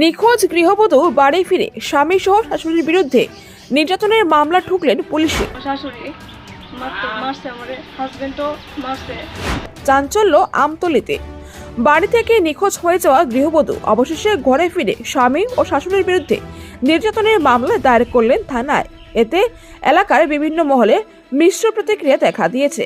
নিখোঁজ গৃহবধূ বাড়ি ফিরে স্বামী সহ শাশুড়ির বিরুদ্ধে নির্যাতনের মামলা ঠুকলেন পুলিশে। শাশুড়ি মারছে আমারে হাজবেন্ডও মারছে। চাঞ্চল্য আমতলিতে। বাড়ি থেকে নিখোঁজ হয়ে যাওয়া গৃহবধূ অবশেষে ঘরে ফিরে স্বামী ও শাশুড়ির বিরুদ্ধে নির্যাতনের মামলা দায়ের করলেন থানায়। এতে এলাকার বিভিন্ন মহলে মিশ্র প্রতিক্রিয়া দেখা দিয়েছে।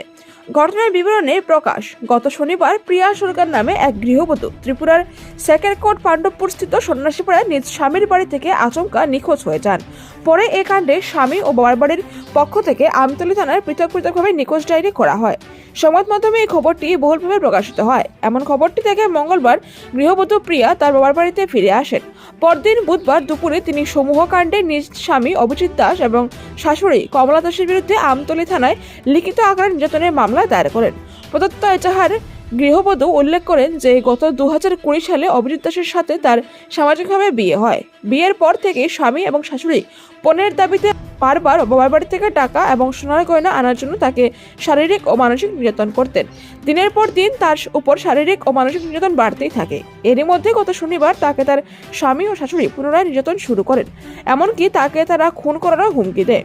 ঘটনার বিবরণে প্রকাশ, গত শনিবার প্রিয়া সরকার নামে এক গৃহবধূ ত্রিপুরার সেকেরকোট পাণ্ডবপুর স্থিত সন্ন্যাসীপাড়ায় নিজ স্বামীর বাড়ি থেকে আচমকা নিখোঁজ হয়ে যান। পরে এ কাণ্ডে স্বামী ও বাবার বাড়ির পক্ষ থেকে আমতলী থানায় পৃথক পৃথকভাবে নিখোঁজ ডায়েরি করা হয়। সংবাদ মাধ্যমে এই খবরটি বহুলভাবে প্রকাশিত হয়। এমন খবরটি থেকে মঙ্গলবার গৃহবধূ প্রিয়া তার বাবার বাড়িতে ফিরে আসেন। পরদিন বুধবার দুপুরে তিনি সমূহ কাণ্ডে নিজ স্বামী অভিজিৎ দাস এবং শাশুড়ি কমলা দাসের বিরুদ্ধে আমতলী থানায় লিখিত আকারে নির্যাতনের মামলা দায়ের করেন। প্রদত্ত এজাহার গৃহবধূ উল্লেখ করেন যে গত দু কুড়ি সালে অভিজিৎ দাসের সাথে তার সামাজিকভাবে বিয়ে হয়। বিয়ের পর থেকে স্বামী এবং শাশুড়ি পণের দাবিতে বারবার বাবার বাড়ি থেকে টাকা এবং সোনার গয়না আনার জন্য তাকে শারীরিক ও মানসিক নির্যাতন করতেন। দিনের পর দিন তার উপর শারীরিক ও মানসিক নির্যাতন বাড়তেই থাকে। এরই মধ্যে গত শনিবার তাকে তার স্বামী ও শাশুড়ি পুনরায় নির্যাতন শুরু করেন। এমনকি তাকে তারা খুন করারও হুমকি দেয়।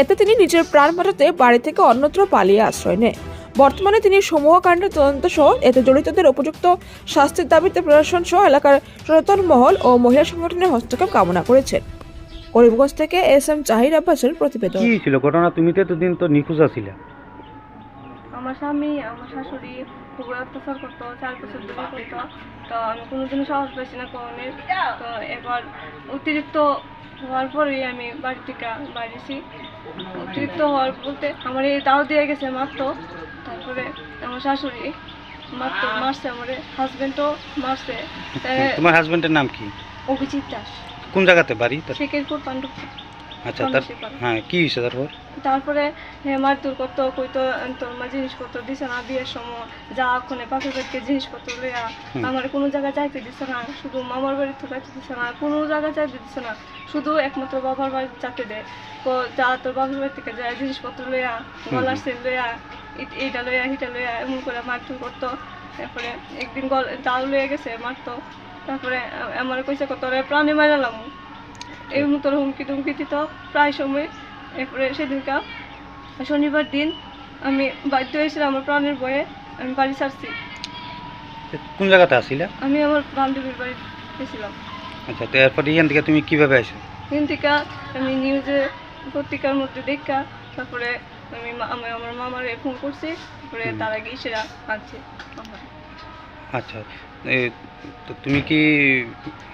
এতে তিনি নিজের প্রাণ বাঁচাতে বাড়ি থেকে অন্যত্র পালিয়ে আশ্রয় নেয় বর্তমানে তিনি সমূহ কাণ্ডের তদন্ত সহ এতে জড়িতদের উপযুক্ত শাস্তির দাবিতে প্রশাসন সহ এলাকার সচেতন মহল ও মহিলা সংগঠনের হস্তক্ষেপ কামনা করেছেন। করিমগঞ্জ থেকে এস এম জাহির আব্বাসের প্রতিবেদন। কি ছিল? ঘটনা তুমি তো এতদিন তো নিখোঁজ আছিলে। আমার স্বামী আমার শাশুড়ি খুবই অত্যাচার করতো চার বছর ধরে করতো। তো আমি কোনোদিনও সাহস পাইছি না কোনের তো এবার অতিরিক্ত হওয়ার পরেই আমি বাড়ি থেকে বাইরেছি অতিরিক্ত হওয়ার বলতে আমার এই তাও দিয়ে গেছে মারতো তারপরে আমার শাশুড়ি মারতো মারছে আমার হাজবেন্ডও মারছে। তোমার হাজবেন্ডের নাম কি? অভিজিৎ দাস। কোন জায়গাতে বাড়ি? শেখেরপুর আচ্ছা তার হ্যাঁ কি হয়েছে তারপর? তারপরে হে মারধর করতো কইতো তোর মা জিনিসপত্র দিছে না বিয়ের সময় যা ওখানে পাশের বাড়িতে জিনিসপত্র লইয়া আমার কোনো জায়গায় যাইতে দিছে না শুধু মামার বাড়িতে যাইতে দিছে না কোনো জায়গায় যাইতে দিছে না শুধু একমাত্র বাবার বাড়ি যাতে দেয় তো যা তোর বাবার বাড়ি থেকে যায় জিনিসপত্র লইয়া গলার সেল লইয়া এইটা লইয়া হিটা লইয়া এমন করে মারধর করতো। তারপরে একদিন গল জাল লইয়া গেছে মারতো। তারপরে আমার কইছে কত রে প্রাণে মারালাম এই মতো হুমকি টুমকি দিত প্রায় সময়। এরপরে সেদিনকা শনিবার দিন আমি বাধ্য হয়েছিলাম আমার প্রাণের বয়ে আমি বাড়ি ছাড়ছি। কোন জায়গাতে আসিলে? আমি আমার বান্ধবীর বাড়ি গেছিলাম। আচ্ছা তো এরপরে এখান থেকে তুমি কীভাবে আসো দিন থেকে আমি নিউজে পত্রিকার মধ্যে দেখা তারপরে আমি মা- আমি আমার মামারে ফোন করছি তারপরে। তারা গিয়ে সেরা আনছে আচ্ছা এ, তো তুমি কি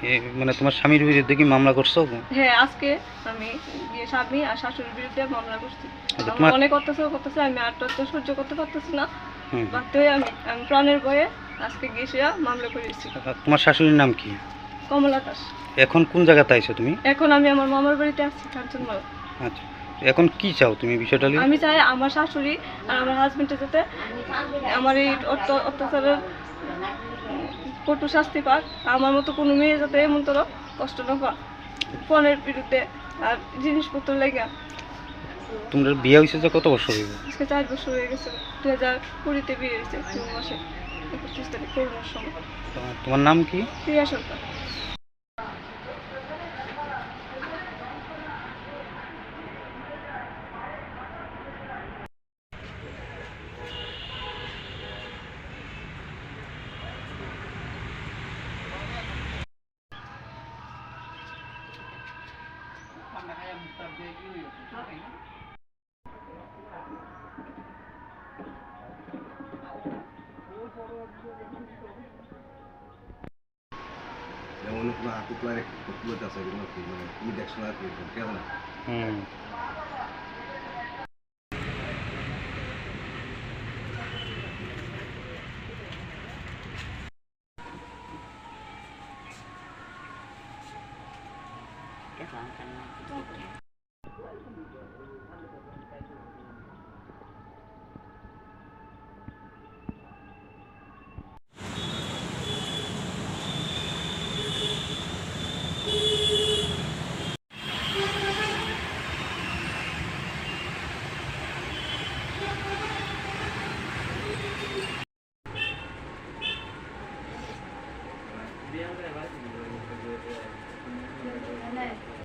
এ, মানে তোমার স্বামীর বিরুদ্ধে কি মামলা করছ? হ্যাঁ আজকে আমি গিয়ে স্বামী আর শাশুড়ির বিরুদ্ধে মামলা করছি। আচ্ছা, আমার তোমার- অনেক অত্যাচার করতেছে আমি আর তো অত্যাচার সহ্য করতে পারতেছি না। হুম। বাধ্য হয়ে আমি আমি প্রাণের ভয়ে আজকে গিয়ে সেরা মামলা করেছি আর তোমার শাশুড়ির নাম কি? কমলা দাস। এখন কোন জায়গাতে আইছো তুমি? এখন আমি আমার মামার বাড়িতে আসছি কাঞ্চনমালা আচ্ছা। এখন কি চাও তুমি বিষয়টা নিয়ে? আমি চাই আমার শাশুড়ি আর আমার হাজবেন্ডের যাতে আমার এই অত্য- অত্যাচারের কটু শাস্তি পাক। আমার মতো কোনো মেয়ে যাতে এমন তোর কষ্ট না পাক। ফোনের বিরুদ্ধে আর জিনিসপত্র লেগে। তোমার বিয়ে হয়েছে যে কত বছর হইব? আজকে চার বছর হয়ে গেছে। দু হাজার কুড়িতে বিয়ে হয়েছে জুন মাসে। একত্রিশ তারিখ করোনার সময়। তোমার নাম কি? প্রিয়া সরকার। Okay.